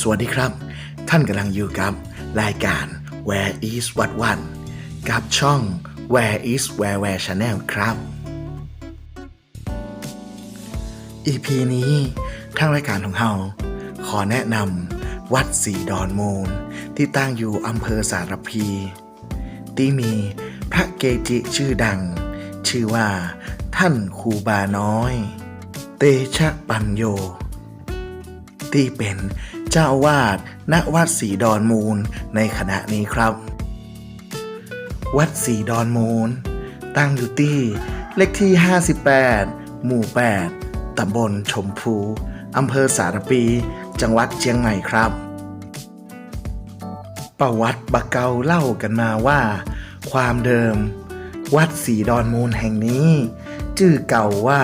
สวัสดีครับ ท่านกำลังอยู่กับ รายการ Where is What One กับช่อง Where is Where Where Channel ครับ EP นี้ทางรายการของเราขอแนะนำวัดสีดอนมูล ที่ตั้งอยู่อำเภอสารพี ที่มีพระเกจิชื่อดัง ชื่อว่า ท่านครูบาน้อย เตชะปัญโย ที่เป็น เจ้าวาด ณ วัดสีดอนมูลในขณะนี้ครับ วัดสีดอนมูล ตั้งอยู่ที่เลขที่ 58 หมู่ 8 ตำบลชมพู อำเภอสารปี จังหวัดเชียงใหม่ครับ ประวัติบะเกาเล่ากันมาว่า ความเดิม วัดสีดอนมูลแห่งนี้ ชื่อเก่าว่า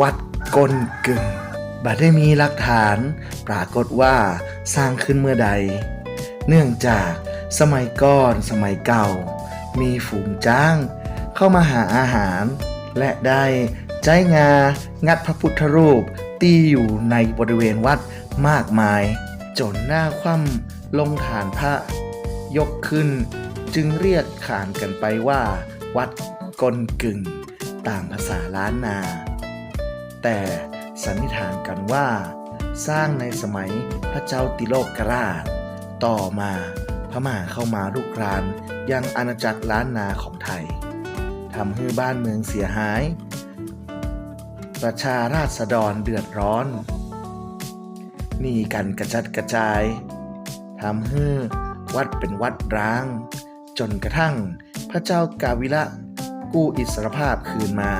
วัดกลกึ่ง บัดได้มีหลักฐานปรากฏว่าสร้างขึ้นเมื่อใด เนื่องจากสมัยก่อนสมัยเก่า มีฝูงจ้าง เข้ามาหาอาหาร และได้ใจงา งัดพระพุทธรูป ตีอยู่ในบริเวณวัดมากมาย จนหน้าคว่ำลงฐานพระ ยกขึ้นจึงเรียกขานกันไปว่า วัดกลกึ่งตามภาษาล้านนา แต่ สันนิษฐานกันว่า สร้างในสมัยพระเจ้าติโลกราช ต่อมาพม่าเข้ามาลุกราน ยังอาณาจักรล้านนาของไทยทำให้บ้านเมืองเสียหาย ประชาราษฎรเดือดร้อนหนีกันกระจัดกระจายทำให้วัดเป็นวัดร้าง จนกระทั่งพระเจ้ากาวิละกู้อิสรภาพคืนมา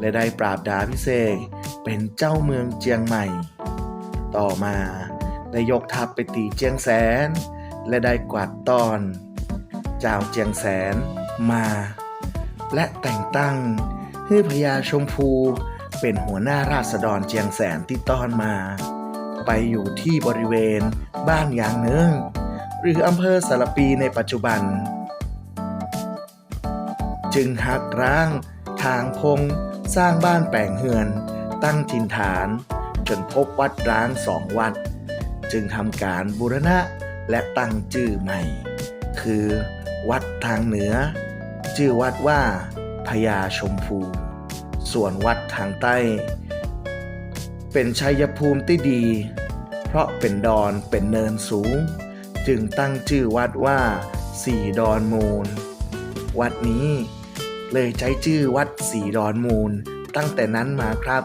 และได้ปราบดาพิเศษ เป็นเจ้าเมืองเจียงใหม่ ต่อมาได้ยกทัพไปตีเจียงแสน และได้กวาดตอน เจ้าเจียงแสนมา และแต่งตั้งให้พญาชมพูเป็นหัวหน้าราษฎรเจียงแสนที่ต้อนมา ไปอยู่ที่บริเวณบ้านยางเนืองหรืออำเภอสารปีในปัจจุบัน จึงหักร้าง ทางพง สร้างบ้านแปลงเฮือน ตั้งถิ่นฐาน จนพบวัดร้างสองวัด จึงทำการบูรณะและตั้งชื่อใหม่ คือ วัดทางเหนือ ชื่อวัดว่าพญาชมพู ส่วนวัดทางใต้ เป็นชัยภูมิที่ดี เพราะเป็นดอนเป็นเนินสูง จึงตั้งชื่อวัดว่าสี่ดอนมูล วัดนี้เลยใช้ชื่อวัดสีดอนมูลตั้งแต่นั้นมาครับ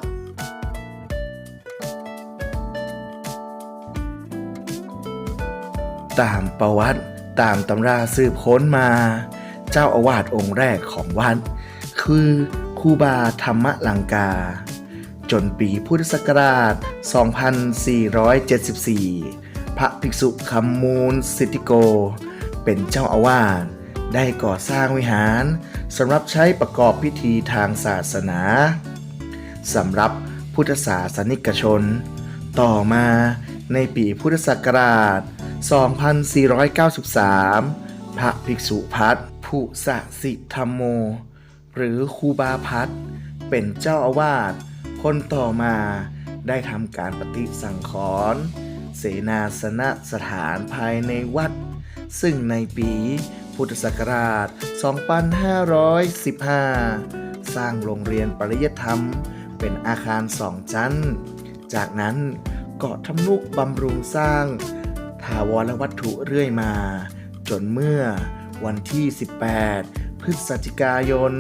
ตามประวัติตามตำราสืบค้นมา เจ้าอาวาสองค์แรกของวัด คือคูบาธรรมลังกา จนปีพุทธศักราช 2474 พระภิกษุคำมูลสิทธิโก เป็นเจ้าอาวาสได้ก่อสร้างวิหารสำหรับใช้ประกอบพิธีทางศาสนาสำหรับพุทธศาสนิกชน ต่อมาในปีพุทธศักราช 2493 พระภิกษุพัฒผู้สสิธรรมโม หรือครูบาพัฒเป็นเจ้าอาวาสคนต่อมาได้ทำการปฏิสังขรณ์เสนาสนะสถานภายในวัด ซึ่งในปีพุทธศักราช 2515 สร้างโรงเรียนปริยธรรม เป็นอาคารสองชั้น จากนั้นก็ทำนุบำรุงสร้าง ถาวรวัตถุเรื่อยมา จนเมื่อวันที่ 18 พฤศจิกายน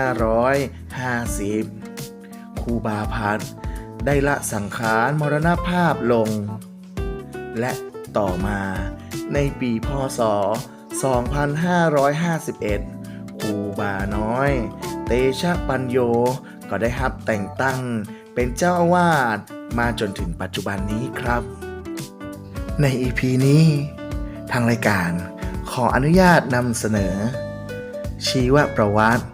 2550ครูบาพัดได้ละสังขารมรณภาพลง และต่อมาในปีพศ 2551ครูบาน้อย เตชะปัญโยก็ได้รับแต่งตั้งเป็นเจ้าอาวาสมาจนถึงปัจจุบันนี้ครับ ใน EP นี้ ทางรายการขออนุญาตนำเสนอ ชีวประวัติ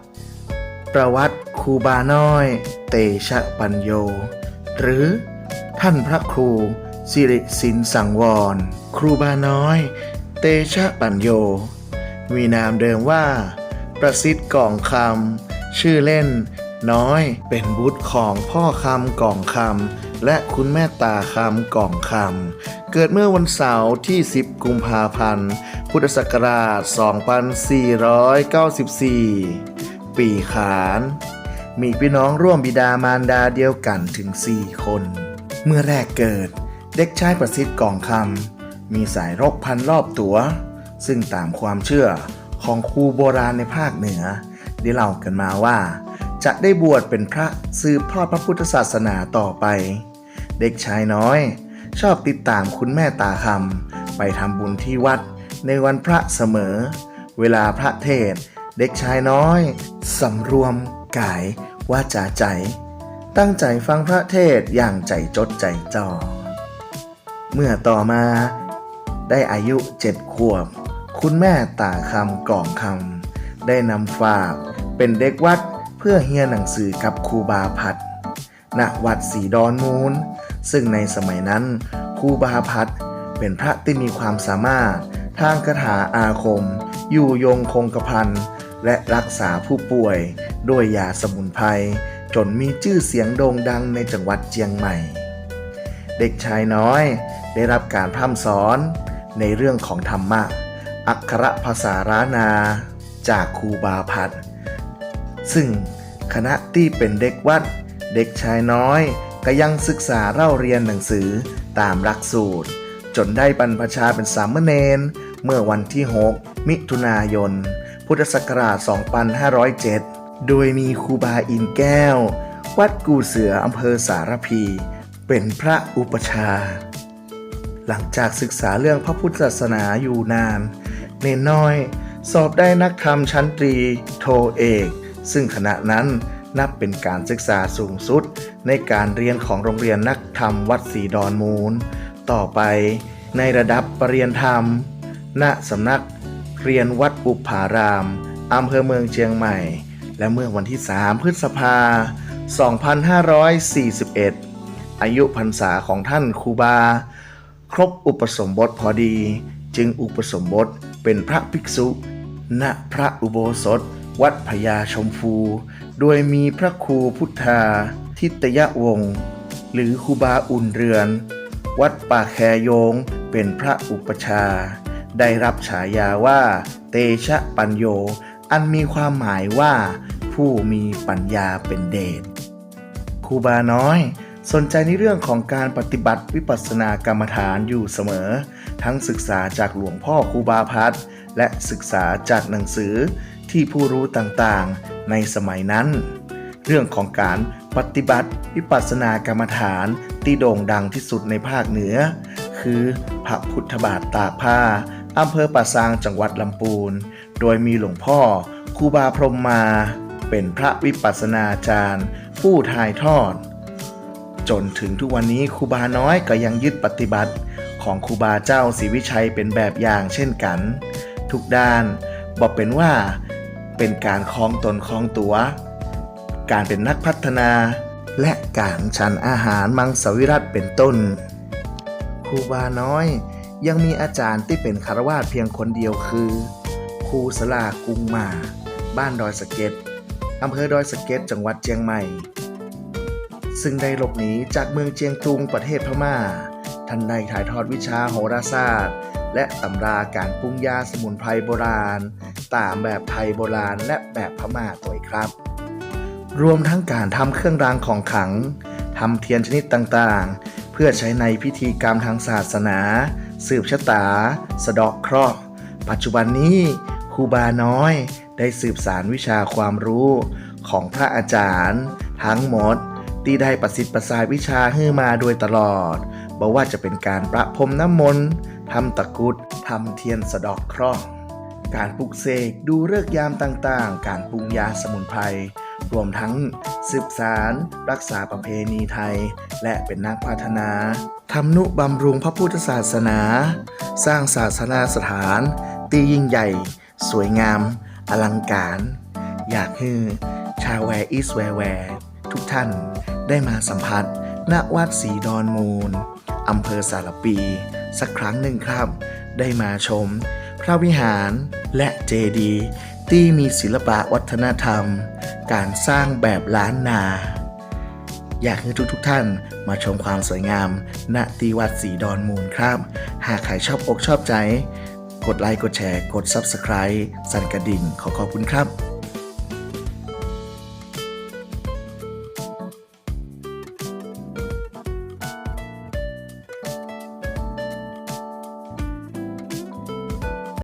ประวัติครูบาน้อย เตชะปัญโย หรือท่านพระครูสิริสินสังวร ครูบาน้อย เตชะปัญโย มีนามเดิมว่า ประสิทธิ์กล่องคำชื่อเล่น น้อยเป็นบุตรของพ่อคำกล่องคำและคุณแม่ตาคำกล่องคำ เกิดเมื่อวันเสาร์ที่ 10 กุมภาพันธ์ พุทธศักราช 2494 ปีขาน มีพี่น้องร่วมบิดามารดาเดียวกันถึง 4 คน เมื่อแรกเกิด เด็กชายประสิทธิ์กล่องคำ มีสายรกพันรอบตัว ซึ่งตามความเชื่อของครูโบราณในภาคเหนือ ได้เล่ากันมาว่า จะได้บวชเป็นพระสืบทอดพระพุทธศาสนาต่อไป เด็กชายน้อย ชอบติดตามคุณแม่ตาคำไปทำบุญที่วัดในวันพระเสมอ เวลาพระเทศ เด็กชายน้อยสำรวมกายว่าจาใจ ตั้งใจฟังพระเทศอย่างใจจดใจจ่อเมื่อต่อมาได้อายุเจ็ดขวบ คุณแม่ตาคำกล่องคำได้นำฝากเป็นเด็กวัดเพื่อเฮียหนังสือกับครูบาพัดณวัดสีดอนมูล ซึ่งในสมัยนั้นครูบาพัดเป็นพระที่มีความสามารถ ทางคาถาอาคม อยู่ยงคงกระพันและรักษาผู้ป่วยด้วยยาสมุนไพรจนมีชื่อเสียงโด่งดังในจังหวัดเจียงใหม่ เด็กชายน้อยได้รับการพร่ำสอนในเรื่องของธรรมะ อักขระภาษาร้านา จากครูบาพัดซึ่งคณะที่เป็นเด็กวัด เด็กชายน้อย ก็ยังศึกษาเล่าเรียนหนังสือตามหลักสูตร จนได้บรรพชาเป็นสามเณรเมื่อวันที่ 6 มิถุนายน พุทธศักราช 2507 โดยมีครูบาอินแก้ว วัดกูเสืออำเภอสารพี เป็นพระอุปชา หลังจากศึกษาเรื่องพระพุทธศาสนาอยู่นาน เนนน้อย สอบได้นักธรรมชั้นตรี โทเอก ซึ่งขณะนั้นนับเป็นการศึกษาสูงสุด ในการเรียนของโรงเรียนนักธรรมวัดศรีดอนมูล ต่อไปในระดับปรริญญาธรรม ณสำนักเรียนวัดอุปารามอำเภอเมืองเชียงใหม่ และเมื่อวันที่ 3 พฤษภา 2541 อายุพรรษาของท่านครูบา ครบอุปสมบทพอดี จึงอุปสมบทเป็นพระภิกษุ ณพระอุโบสถ วัดพญาชมพู โดยมีพระครูพุทธา ทิตยวงศ์หรือครูบาอุ่นเรือน วัดป่าแคโยงเป็นพระอุปชา ได้รับฉายาว่า เตชะปัญโย อันมีความหมายว่า ผู้มีปัญญาเป็นเดชครูบาน้อยสนใจในเรื่องของการปฏิบัติวิปัสสนากรรมฐานอยู่เสมอ ทั้งศึกษาจากหลวงพ่อครูบาพัฒน์และศึกษาจากหนังสือที่ผู้รู้ต่างๆ ในสมัยนั้น เรื่องของการ ปฏิบัติวิปัสสนากรรมฐานที่โด่งดังที่สุดในภาคเหนือ คือพระพุทธบาทตากผ้าอำเภอป่าซางจังหวัดลำพูน โดยมีหลวงพ่อครูบาพรมมา เป็นพระวิปัสสนาจารย์ ผู้ถ่ายทอด จนถึงทุกวันนี้ครูบาน้อยก็ยังยึดปฏิบัติของครูบาเจ้าศรีวิชัยเป็นแบบอย่างเช่นกัน ทุกด้านบอกเป็นว่าเป็นการคล้องตนคล้องตัว การเป็นนักพัฒนา และการฉันอาหารมังสวิรัตเป็นต้นครูบาน้อย ยังมีอาจารย์ที่เป็นคารวาสเพียงคนเดียวคือครูสลากุงมา บ้านดอยสะเก็ดอำเภอดอยสะเก็ดจังหวัดเชียงใหม่ ซึ่งได้หลบหนีจากเมืองเจียงตุงประเทศพม่า ท่านได้ถ่ายทอดวิชาโหราศาสตร์ และตำราการปรุงยาสมุนไพรโบราณ ตามแบบไทยโบราณและแบบพม่าตัวครับ รวมทั้งการทำเครื่องรางของขลังทำเทียนชนิดต่างๆ เพื่อใช้ในพิธีกรรมทางศาสนา สืบชะตา สะดาะเคราะห์ ปัจจุบันนี้ครูบาน้อยได้สืบสารวิชาความรู้ของพระอาจารย์ ทั้งหมดที่ได้ประสิทธิ์ประสาทวิชาให้มาโดยตลอดบอกว่าจะเป็นการประพรมน้ำมนต์ทำตะกุดทำเทียนสะดอกเคราะห์การปลุกเสกดูเลิกยามต่างๆ การปรุงยาสมุนไพร รวมทั้งสืบสารรักษาประเพณีไทย และเป็นนักพัฒนาทำนุบำรุงพระพุทธศาสนา สร้างศาสนาสถานตียิ่งใหญ่ สวยงาม อลังการ อยากให้ชาวแวร์อีสแวร์แวร์ทุกท่านได้มาสัมผัสณวัดศรีดอนมูลอำเภอสารปี สักครั้งหนึ่งครับ ได้มาชม พระวิหารและเจดีย์ที่มีศิลปะวัฒนธรรม การสร้างแบบล้านนา อยากให้ทุกทุกๆท่านมาชมความสวยงาม ณตีวัดสีดอนมูลครับ หากใครชอบอกชอบใจ กดไลค์กดแชร์ กด Subscribe สั่นกระดิ่งขอขอบคุณครับ